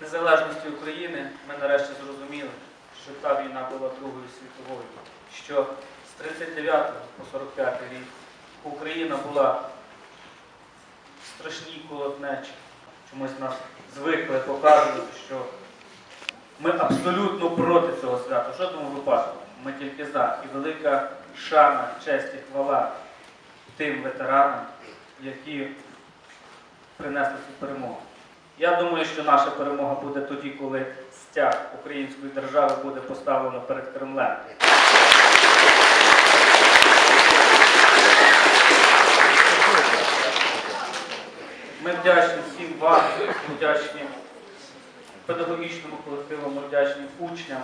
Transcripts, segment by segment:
незалежності України ми нарешті зрозуміли, що та війна була Другою світовою, що з 39 по 45 рік Україна була в страшній колотнечі. Чомусь нас звикли показувати, що ми абсолютно проти цього свята. В жодному випадку ми тільки за. І велика шана, честь і хвала тим ветеранам, які принесли цю перемогу. Я думаю, що наша перемога буде тоді, коли стяг української держави буде поставлено перед Кремлем. Ми вдячні всім вам, вдячні педагогічному колективу, ми вдячні учням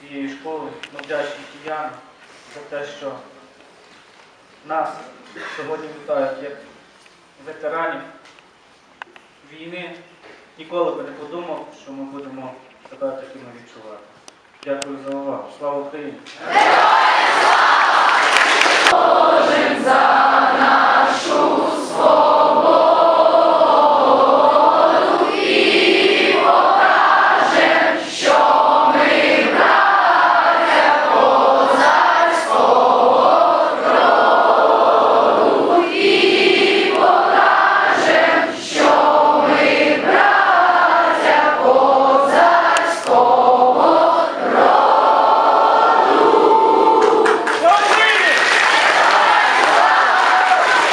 цієї школи, ми вдячні киянам за те, що нас сьогодні вітають як ветеранів війни. Ніколи би не подумав, що ми будемо себе такими відчувати. Дякую за увагу. Слава Україні!